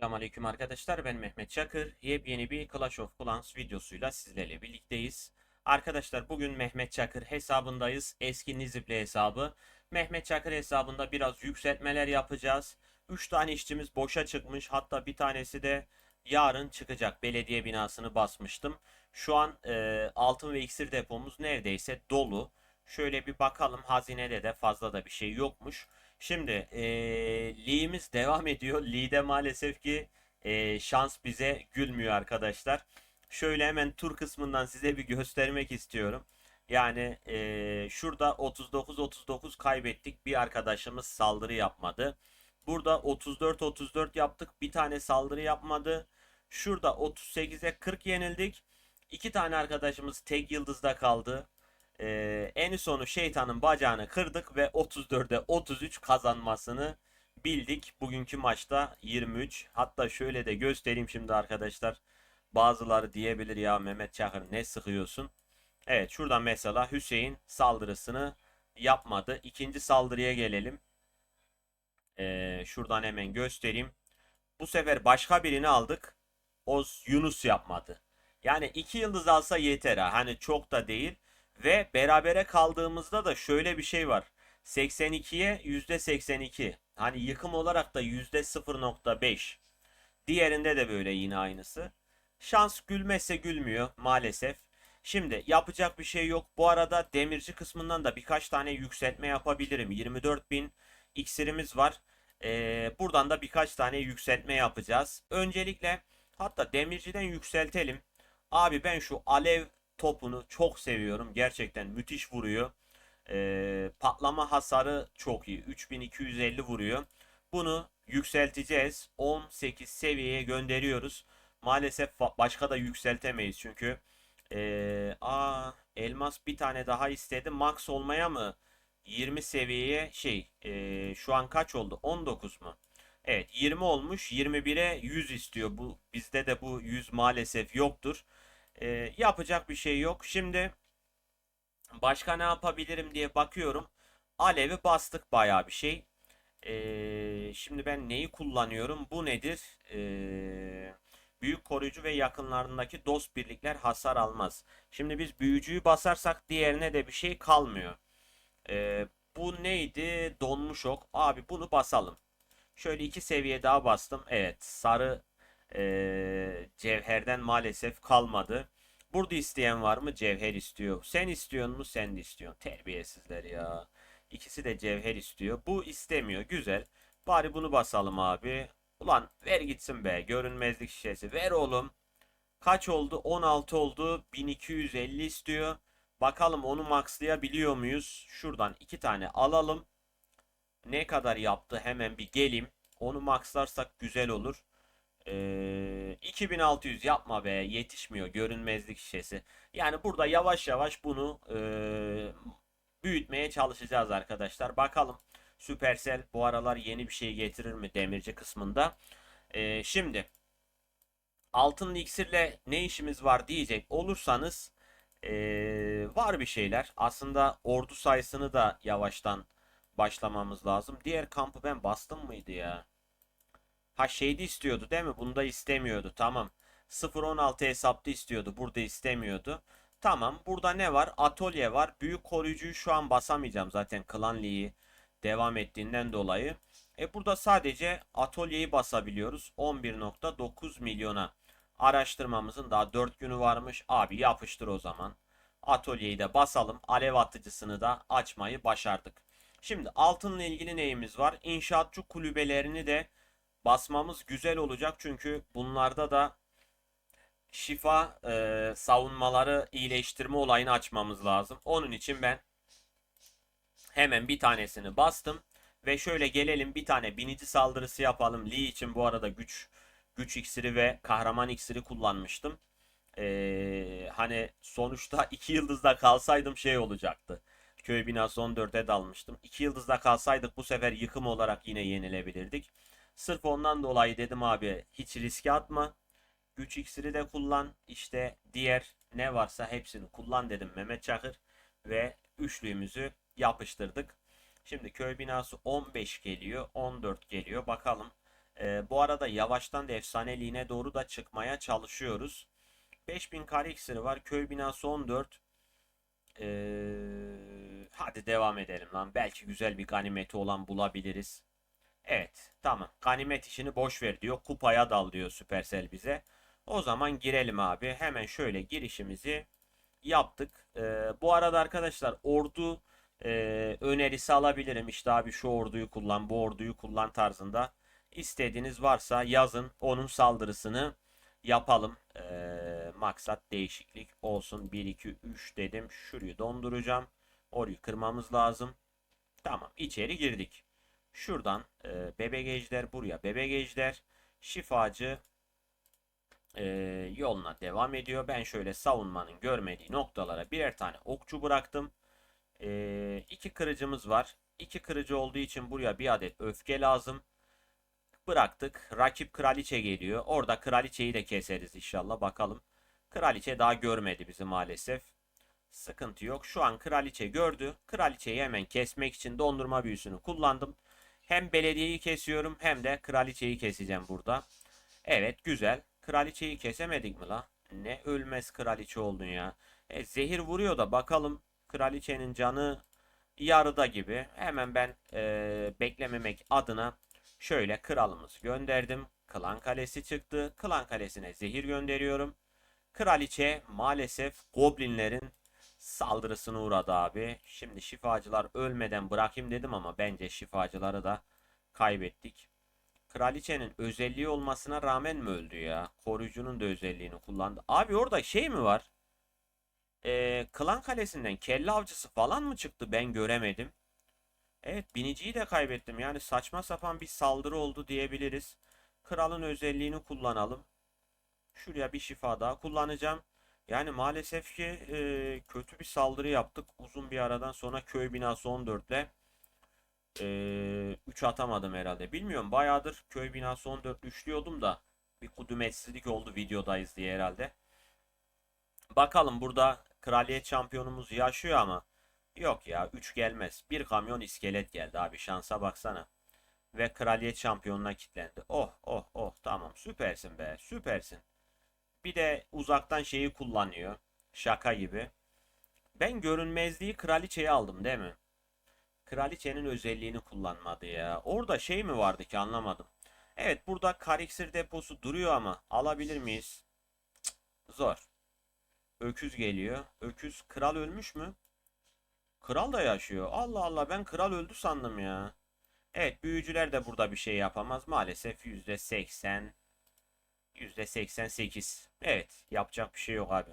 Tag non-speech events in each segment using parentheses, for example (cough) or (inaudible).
Selamünaleyküm arkadaşlar ben Mehmet Çakır. Yepyeni bir Clash of Clans videosuyla sizlerle birlikteyiz. Arkadaşlar bugün Mehmet Çakır hesabındayız. Eski Nizipli hesabı. Mehmet Çakır hesabında biraz yükseltmeler yapacağız. 3 tane işçimiz boşa çıkmış. Hatta bir tanesi de yarın çıkacak. Belediye binasını basmıştım. Şu an e, altın ve iksir depomuz neredeyse dolu. Şöyle bir bakalım hazinede de fazla da bir şey yokmuş. Şimdi e, ligimiz devam ediyor. Ligde maalesef ki e, şans bize gülmüyor arkadaşlar. Şöyle hemen tur kısmından size bir göstermek istiyorum. Yani e, şurada 39-39 kaybettik. Bir arkadaşımız saldırı yapmadı. Burada 34-34 yaptık. Bir tane saldırı yapmadı. Şurada 38'e 40 yenildik. İki tane arkadaşımız tek yıldızda kaldı. Ee, en sonu şeytanın bacağını kırdık ve 34'e 33 kazanmasını bildik. Bugünkü maçta 23. Hatta şöyle de göstereyim şimdi arkadaşlar. Bazıları diyebilir ya Mehmet Çakır ne sıkıyorsun? Evet şuradan mesela Hüseyin saldırısını yapmadı. İkinci saldırıya gelelim. Ee, şuradan hemen göstereyim. Bu sefer başka birini aldık. O Yunus yapmadı. Yani iki yıldız alsa yeter ha. Hani çok da değil. Ve berabere kaldığımızda da şöyle bir şey var. 82'ye %82. Hani yıkım olarak da %0.5. Diğerinde de böyle yine aynısı. Şans gülmezse gülmüyor maalesef. Şimdi yapacak bir şey yok. Bu arada demirci kısmından da birkaç tane yükseltme yapabilirim. 24.000 iksirimiz var. Ee, buradan da birkaç tane yükseltme yapacağız. Öncelikle hatta demirciden yükseltelim. Abi ben şu alev topunu çok seviyorum. Gerçekten müthiş vuruyor. Ee, patlama hasarı çok iyi. 3250 vuruyor. Bunu yükselteceğiz. 18 seviyeye gönderiyoruz. Maalesef başka da yükseltemeyiz çünkü. Ee, aa, elmas bir tane daha istedi. Max olmaya mı? 20 seviyeye şey ee, şu an kaç oldu? 19 mu? Evet 20 olmuş. 21'e 100 istiyor. Bu bizde de bu 100 maalesef yoktur. Ee, yapacak bir şey yok. Şimdi başka ne yapabilirim diye bakıyorum. Alevi bastık bayağı bir şey. Ee, şimdi ben neyi kullanıyorum? Bu nedir? Ee, büyük koruyucu ve yakınlarındaki dost birlikler hasar almaz. Şimdi biz büyücüyü basarsak diğerine de bir şey kalmıyor. Ee, bu neydi? Donmuş ok. Abi bunu basalım. Şöyle iki seviye daha bastım. Evet sarı e, cevherden maalesef kalmadı. Burada isteyen var mı? Cevher istiyor. Sen istiyor mu? Sen de istiyorsun. Terbiyesizler ya. İkisi de cevher istiyor. Bu istemiyor. Güzel. Bari bunu basalım abi. Ulan ver gitsin be. Görünmezlik şişesi. Ver oğlum. Kaç oldu? 16 oldu. 1250 istiyor. Bakalım onu maxlayabiliyor muyuz? Şuradan iki tane alalım. Ne kadar yaptı? Hemen bir gelim. Onu maxlarsak güzel olur. Ee, 2600 yapma be yetişmiyor görünmezlik şişesi. Yani burada yavaş yavaş bunu e, büyütmeye çalışacağız arkadaşlar. Bakalım Supercell bu aralar yeni bir şey getirir mi demirci kısmında. Ee, şimdi altın iksirle ne işimiz var diyecek olursanız ee, var bir şeyler. Aslında ordu sayısını da yavaştan başlamamız lazım. Diğer kampı ben bastım mıydı ya? Ha şeydi istiyordu değil mi? Bunda istemiyordu. Tamam. 0.16 hesapta istiyordu. Burada istemiyordu. Tamam. Burada ne var? Atölye var. Büyük koruyucuyu şu an basamayacağım zaten klan ligi devam ettiğinden dolayı. E burada sadece atölyeyi basabiliyoruz. 11.9 milyona. Araştırmamızın daha 4 günü varmış. Abi yapıştır o zaman. Atölyeyi de basalım. Alev atıcısını da açmayı başardık. Şimdi altınla ilgili neyimiz var? İnşaatçı kulübelerini de basmamız güzel olacak. Çünkü bunlarda da şifa e, savunmaları iyileştirme olayını açmamız lazım. Onun için ben hemen bir tanesini bastım. Ve şöyle gelelim bir tane binici saldırısı yapalım. Lee için bu arada güç güç iksiri ve kahraman iksiri kullanmıştım. Ee, hani sonuçta (laughs) iki yıldızda kalsaydım şey olacaktı. Köy binası 14'e dalmıştım. 2 yıldızda kalsaydık bu sefer yıkım olarak yine yenilebilirdik. Sırf ondan dolayı dedim abi hiç riske atma. Güç iksiri de kullan. İşte diğer ne varsa hepsini kullan dedim Mehmet Çakır. Ve üçlüğümüzü yapıştırdık. Şimdi köy binası 15 geliyor. 14 geliyor. Bakalım Ee, bu arada yavaştan da efsaneliğine doğru da çıkmaya çalışıyoruz. 5000 kare iksiri var. Köy binası 14. Ee, hadi devam edelim lan. Belki güzel bir ganimeti olan bulabiliriz. Evet tamam. Ganimet işini boş ver diyor. Kupaya dal diyor Supercell bize. O zaman girelim abi. Hemen şöyle girişimizi yaptık. Ee, bu arada arkadaşlar ordu e, önerisi alabilirim. İşte abi şu orduyu kullan, bu orduyu kullan tarzında. İstediğiniz varsa yazın. Onun saldırısını yapalım. Ee, maksat değişiklik olsun. 1, 2, 3 dedim. Şurayı donduracağım. Orayı kırmamız lazım. Tamam içeri girdik. Şuradan e, ejder buraya ejder. Şifacı e, yoluna devam ediyor. Ben şöyle savunmanın görmediği noktalara birer tane okçu bıraktım. E, iki kırıcımız var. İki kırıcı olduğu için buraya bir adet öfke lazım. Bıraktık. Rakip kraliçe geliyor. Orada kraliçeyi de keseriz inşallah. Bakalım. Kraliçe daha görmedi bizi maalesef. Sıkıntı yok. Şu an kraliçe gördü. Kraliçeyi hemen kesmek için dondurma büyüsünü kullandım. Hem belediyeyi kesiyorum hem de kraliçeyi keseceğim burada. Evet güzel. Kraliçeyi kesemedik mi la? Ne ölmez kraliçe oldun ya. E, zehir vuruyor da bakalım kraliçenin canı yarıda gibi. Hemen ben e, beklememek adına şöyle kralımız gönderdim. Klan kalesi çıktı. Klan kalesine zehir gönderiyorum. Kraliçe maalesef goblinlerin saldırısına uğradı abi. Şimdi şifacılar ölmeden bırakayım dedim ama bence şifacıları da kaybettik. Kraliçenin özelliği olmasına rağmen mi öldü ya? Koruyucunun da özelliğini kullandı. Abi orada şey mi var? Ee, klan kalesinden kelle avcısı falan mı çıktı? Ben göremedim. Evet biniciyi de kaybettim. Yani saçma sapan bir saldırı oldu diyebiliriz. Kralın özelliğini kullanalım. Şuraya bir şifa daha kullanacağım. Yani maalesef ki e, kötü bir saldırı yaptık. Uzun bir aradan sonra köy binası 14 ile e, 3 atamadım herhalde. Bilmiyorum bayağıdır köy binası 14 üçlüyordum da bir kudumetsizlik oldu videodayız diye herhalde. Bakalım burada kraliyet şampiyonumuz yaşıyor ama yok ya 3 gelmez. Bir kamyon iskelet geldi abi şansa baksana. Ve kraliyet şampiyonuna kilitlendi. Oh oh oh tamam süpersin be süpersin. Bir de uzaktan şeyi kullanıyor. Şaka gibi. Ben görünmezliği kraliçeye aldım değil mi? Kraliçenin özelliğini kullanmadı ya. Orada şey mi vardı ki anlamadım. Evet burada kariksir deposu duruyor ama alabilir miyiz? Cık, zor. Öküz geliyor. Öküz kral ölmüş mü? Kral da yaşıyor. Allah Allah ben kral öldü sandım ya. Evet büyücüler de burada bir şey yapamaz. Maalesef %80 %88. Evet yapacak bir şey yok abi.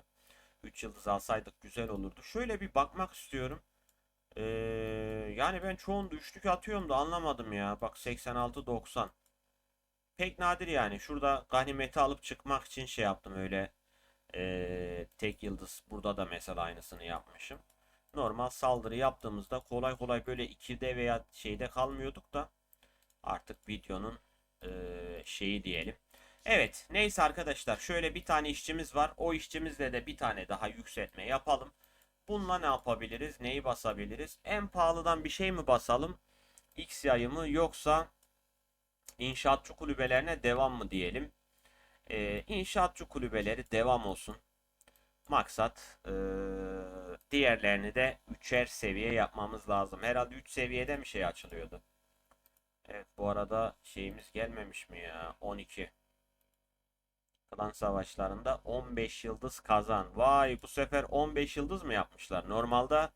3 yıldız alsaydık güzel olurdu. Şöyle bir bakmak istiyorum. Ee, yani ben çoğunda üçlük atıyorum da anlamadım ya. Bak 86-90. Pek nadir yani. Şurada ganimeti alıp çıkmak için şey yaptım öyle. Ee, tek yıldız. Burada da mesela aynısını yapmışım. Normal saldırı yaptığımızda kolay kolay böyle 2'de veya şeyde kalmıyorduk da artık videonun e, şeyi diyelim. Evet neyse arkadaşlar şöyle bir tane işçimiz var. O işçimizle de bir tane daha yükseltme yapalım. Bununla ne yapabiliriz? Neyi basabiliriz? En pahalıdan bir şey mi basalım? X yayı mı yoksa inşaatçı kulübelerine devam mı diyelim? Ee, inşaatçı kulübeleri devam olsun. Maksat ee, diğerlerini de 3'er seviye yapmamız lazım. Herhalde 3 seviyede mi şey açılıyordu? Evet bu arada şeyimiz gelmemiş mi ya? 12. Klan savaşlarında 15 yıldız kazan. Vay bu sefer 15 yıldız mı yapmışlar? Normalde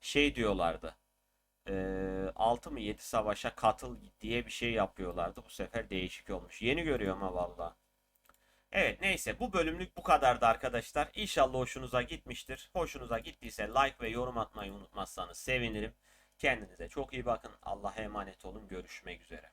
şey diyorlardı. E, 6 mı 7 savaşa katıl diye bir şey yapıyorlardı. Bu sefer değişik olmuş. Yeni görüyorum ha valla. Evet neyse bu bölümlük bu kadardı arkadaşlar. İnşallah hoşunuza gitmiştir. Hoşunuza gittiyse like ve yorum atmayı unutmazsanız sevinirim. Kendinize çok iyi bakın. Allah'a emanet olun. Görüşmek üzere.